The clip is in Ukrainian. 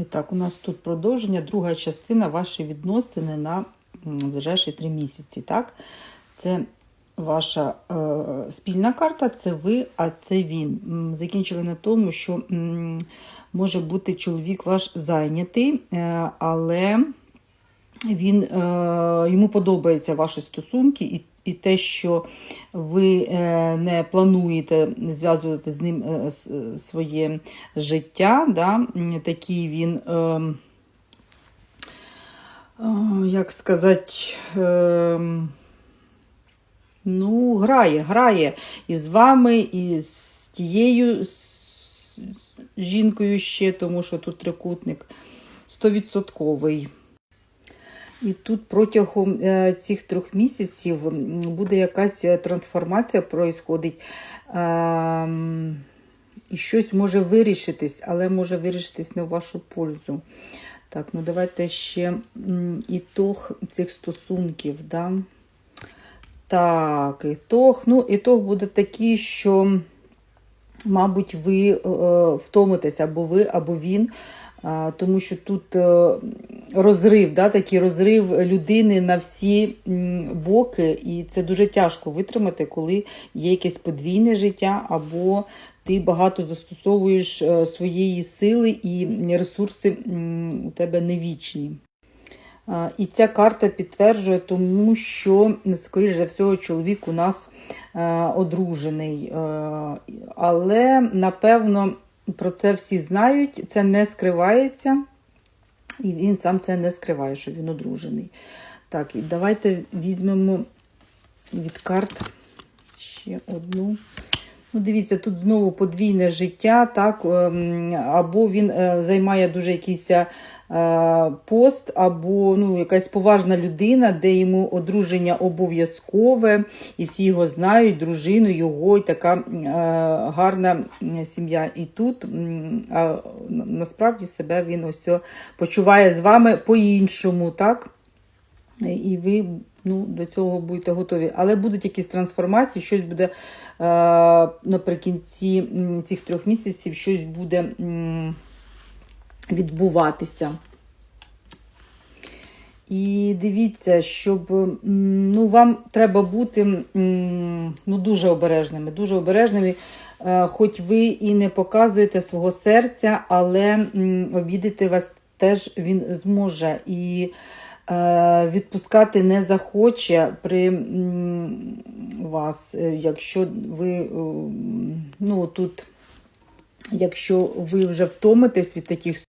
І так, у нас тут продовження, друга частина ваші відносини на ближайші три місяці. Так? Це ваша е, спільна карта, це ви, а це він. Закінчили на тому, що м, може бути чоловік ваш зайнятий, е, але він, е, йому подобаються ваші стосунки і, і те, що ви е, не плануєте зв'язувати з ним е, е, своє життя. Да? Такий він. Е, е, як сказати, е, ну, грає, грає і з вами, і з тією жінкою ще, тому що тут трикутник стовідсотковий. І тут протягом е, цих трьох місяців буде якась е, трансформація проїсходить. Ем, І щось може вирішитись, але може вирішитись не в вашу пользу. Так, ну давайте ще ітог цих стосунків. Да? Так, ітог. Ну, ітог буде такий, що, мабуть, ви е, втомитесь або ви, або він. Тому що тут е, розрив, да, такий розрив людини на всі боки, і це дуже тяжко витримати, коли є якесь подвійне життя, або ти багато застосовуєш е, своєї сили і ресурси у тебе не вічні. І ця карта підтверджує, тому що, скоріш за всього, чоловік у нас е, одружений. Але, напевно, про це всі знають, це не скривається, і він сам це не скриває, що він одружений. Так, і давайте візьмемо від карт ще одну. Ну, дивіться, тут знову подвійне життя, так, ем, або він е, займає дуже якийсь е, пост, або ну, якась поважна людина, де йому одруження обов'язкове, і всі його знають, дружину, його, і така е, гарна сім'я. І тут насправді себе він ось почуває з вами по-іншому, так? І ви ну, до цього будете готові. Але будуть якісь трансформації, щось буде е, наприкінці цих трьох місяців, щось буде відбуватися. І дивіться, щоб ну, вам треба бути ну, дуже обережними, дуже обережними. Е, Хоч ви і не показуєте свого серця, але обідати вас теж він зможе. І відпускати не захоче при вас, е, якщо ви е, ну, тут, якщо ви вже втомитесь від таких